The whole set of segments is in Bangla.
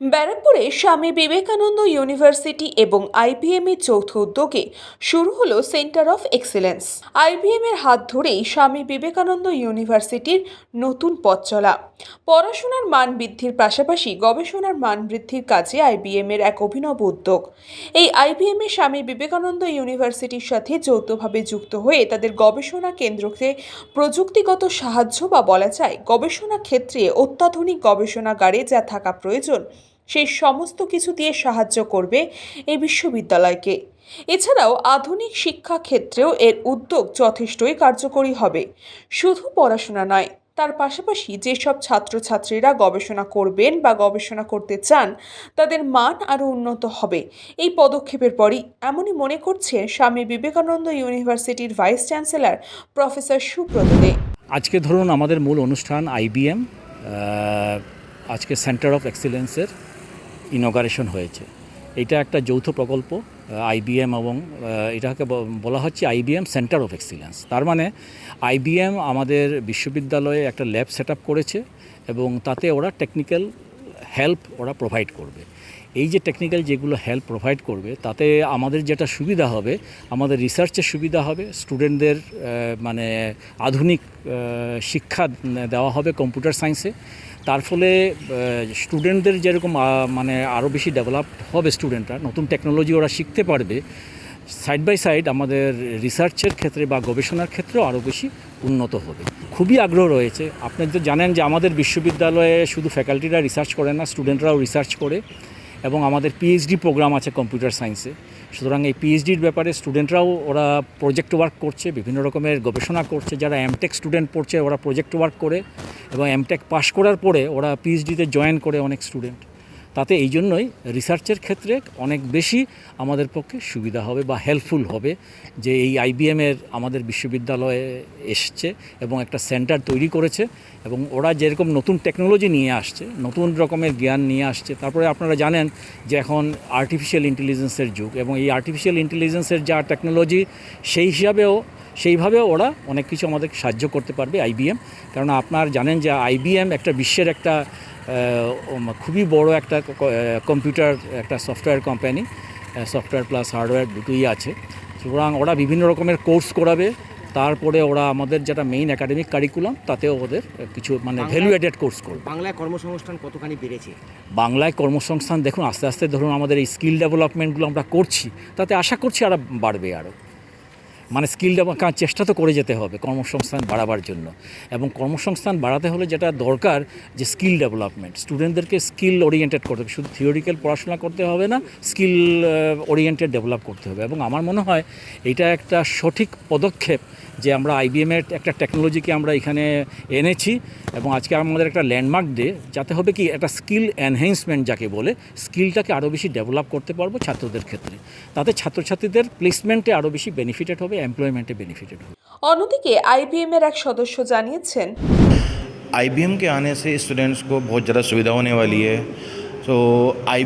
ব্যারাকপুরে স্বামী বিবেকানন্দ ইউনিভার্সিটি এবং আইবিএম এর যৌথ উদ্যোগে শুরু হলো সেন্টার অফ এক্সেলেন্স। আইবিএম এর হাত ধরেই স্বামী বিবেকানন্দ ইউনিভার্সিটির নতুন পথ চলা। পড়াশোনার মান বৃদ্ধির পাশাপাশি গবেষণার মান বৃদ্ধির কাজে আইবিএম এর এক অভিনব উদ্যোগ। এই আইবিএম এ স্বামী বিবেকানন্দ ইউনিভার্সিটির সাথে যৌথভাবে যুক্ত হয়ে তাদের গবেষণা কেন্দ্রকে প্রযুক্তিগত সাহায্য বা বলা যায় গবেষণা ক্ষেত্রে অত্যাধুনিক গবেষণাগারে যা থাকা প্রয়োজন সেই সমস্ত কিছু দিয়ে সাহায্য করবে এই বিশ্ববিদ্যালয়কে। এছাড়াও আধুনিক শিক্ষা ক্ষেত্রেও এর উদ্যোগ যথেষ্টই কার্যকরী হবে। শুধু পড়াশোনা নয়, তার পাশাপাশি যেসব ছাত্রছাত্রীরা গবেষণা করবেন বা গবেষণা করতে চান, তাদের মান আরও উন্নত হবে। এই পদক্ষেপের পরই এমনই মনে করছেন স্বামী বিবেকানন্দ ইউনিভার্সিটির vice chancellor professor Subrata De. আজকে ধরুন আমাদের মূল অনুষ্ঠান আইবিএম আজকে সেন্টার অফ এক্সিলেন্সের। ইনগারেশন হয়েছে। এটা একটা যৌথ প্রকল্প আইবিএম এবং এটাকে বলা হচ্ছে আইবিএম সেন্টার অফ এক্সিলেন্স তার মানে আইবিএম আমাদের বিশ্ববিদ্যালয়ে একটা ল্যাব সেট করেছে এবং তাতে ওরা টেকনিক্যাল হেল্প ওরা প্রোভাইড করবে। এই যে টেকনিক্যাল যেগুলো হেল্প প্রোভাইড করবে, তাতে আমাদের যেটা সুবিধা হবে, আমাদের রিসার্চের সুবিধা হবে স্টুডেন্টদের মানে আধুনিক শিক্ষা দেওয়া হবে কম্পিউটার সায়েন্সে তার ফলে স্টুডেন্টদের যেরকম মানে আরও বেশি ডেভেলপ হবে স্টুডেন্টরা নতুন টেকনোলজি ওরা শিখতে পারবে সাইড বাই সাইড আমাদের রিসার্চের ক্ষেত্রে বা গবেষণার ক্ষেত্রেও আরও বেশি উন্নত হবে। খুবই আগ্রহ রয়েছে। আপনি তো জানেন যে আমাদের বিশ্ববিদ্যালয়ে শুধু ফ্যাকাল্টিরা রিসার্চ করে না স্টুডেন্টরাও রিসার্চ করে এবং আমাদের পিএইচডি প্রোগ্রাম আছে কম্পিউটার সায়েন্সে সুতরাং এই পিএইচডির ব্যাপারে স্টুডেন্টরাও ওরা প্রজেক্ট ওয়ার্ক করছে, বিভিন্ন রকমের গবেষণা করছে, যারা এমটেক স্টুডেন্ট পড়ছে, ওরা প্রজেক্ট ওয়ার্ক করে। এবং এমটেক পাশ করার পরে ওরা পিএইচডিতে জয়েন করে অনেক স্টুডেন্ট তাতে এই জন্যই রিসার্চের ক্ষেত্রে অনেক বেশি আমাদের পক্ষে সুবিধা হবে বা হেল্পফুল হবে যে এই আইবিএমের আমাদের বিশ্ববিদ্যালয়ে এসছে এবং একটা সেন্টার তৈরি করেছে এবং ওরা যেরকম নতুন টেকনোলজি নিয়ে আসছে, নতুন রকমের জ্ঞান নিয়ে আসছে। তারপরে আপনারা জানেন যে এখন আর্টিফিশিয়াল ইন্টেলিজেন্সের যুগ এবং এই আর্টিফিশিয়াল ইন্টেলিজেন্সের যা টেকনোলজি সেই হিসাবেও, সেইভাবেও ওরা অনেক কিছু আমাদের সাহায্য করতে পারবে আইবিএম কারণ আপনার জানেন যে আইবিএম একটা বিশ্বের একটা খুবই বড় একটা কম্পিউটার একটা software company software plus hardware দুটোই আছে। সুতরাং ওরা বিভিন্ন রকমের কোর্স করাবে তারপরে ওরা আমাদের যেটা মেইন একাডেমিক কারিকুলাম তাতেও ওদের কিছু মানে বাংলায়- ভ্যালুয়েটেড কোর্স করবে। বাংলায় কর্মসংস্থান কতখানি বেড়েছে? বাংলায় কর্মসংস্থান দেখুন আস্তে আস্তে ধরুন আমাদের এই স্কিল ডেভেলপমেন্টগুলো আমরা করছি তাতে আশা করছি আরও বাড়বে আরও মানে স্কিল ডেভেলপ চেষ্টা তো করে যেতে হবে কর্মসংস্থান বাড়াবার জন্য। এবং কর্মসংস্থান বাড়াতে হলে যেটা দরকার যে স্কিল ডেভেলপমেন্ট স্টুডেন্টদেরকে স্কিল ওরিয়েন্টেড করতে হবে। শুধু থিওরিক্যাল পড়াশোনা করতে হবে না স্কিল ওরিয়েন্টেড ডেভেলপ করতে হবে। এবং আমার মনে হয় এটা একটা সঠিক পদক্ষেপ যে আমরা আইবিএমের একটা টেকনোলজিকে আমরা এখানে এনেছি। এবং আজকে আমাদের একটা ল্যান্ডমার্ক ডে যাতে হবে কি, একটা স্কিল এনহ্যান্সমেন্ট যাকে বলে স্কিলটাকে আরও বেশি ডেভেলপ করতে পারব ছাত্রদের ক্ষেত্রে। তাতে ছাত্রছাত্রীদের প্লেসমেন্টে আরও বেশি বেনিফিটেড হবে এমপ্লয়মেন্টে বেনিফিটেড হবে অন্যদিকে আইবিএম এর এক সদস্য জানিয়েছেন आई के आने से स्टूडेंट्स को बहुत ज़्यादा सुविधा होने वाली है तो आई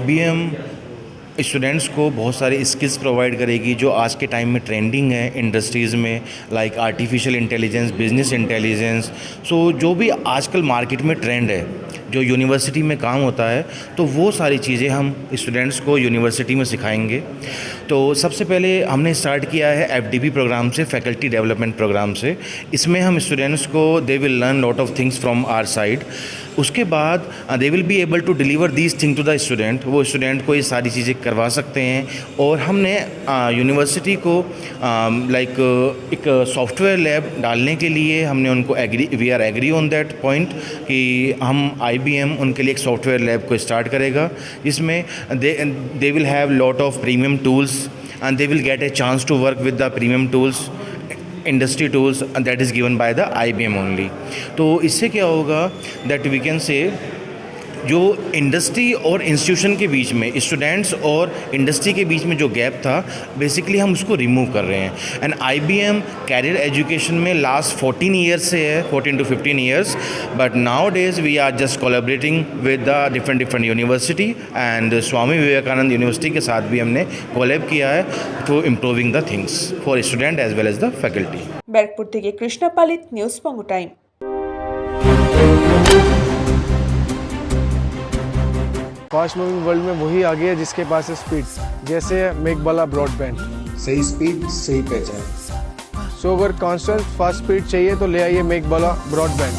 स्टूडेंट्स को बहुत सारे स्किल्स प्रोवाइड करेगी जो आज के टाइम में ट्रेंडिंग है इंडस्ट्रीज़ में like artificial intelligence business intelligence so जो भी आजकल मार्केट में ट्रेंड है, जो यूनिवर्सिटी में काम होता है तो वो सारी चीज़ें हम स्टूडेंट्स को यूनिवर्सिटी में सिखाएँगे। तो सबसे पहले हमने स्टार्ट किया है एफ़ प्रोग्राम से फैकल्टी डेवलपमेंट प्रोग्राम से। इसमें हम स्टूडेंट्स को they will learn lot of things from our side उसके बाद they will be able to deliver these thing to the student वो स्टूडेंट को ये सारी चीज़ें करवा सकते हैं। और हमने यूनिवर्सिटी को लाइक एक सॉफ्टवेयर लैब डालने के लिए हमने उनको agree we are agree on that point कि हम आईबीएम उनके लिए एक सॉफ्टवेयर लैब को स्टार्ट करेगा। जिसमें they they will have lot of premium tools and they will get a chance to work with the premium tools industry tools that is given by the I B M only तो इससे क्या होगा दैट वी कैन से जो इंडस्ट्री और इंस्टीट्यूशन के बीच में स्टूडेंट्स और इंडस्ट्री के बीच में जो गैप था बेसिकली हम उसको रिमूव कर रहे हैं and I B M career education में लास्ट 14 ईयर्स से है 14 to 15 years but nowadays we are just collaborating with the different different university and Swami Vivekananda university के साथ भी हमने कोलेब किया है to improving the things for student as well as the faculty Barrackpore থেকে কৃষ্ণা পালিত নিউজ বঙ্গ টাইম फास्ट मूविंग वर्ल्ड में वही आगे है जिसके पास है स्पीड जैसे मेकबाला ब्रॉडबैंड सही स्पीड सही पहचान। सो अगर कांस्टेंट फास्ट स्पीड चाहिए तो ले आइए मेकबाला ब्रॉडबैंड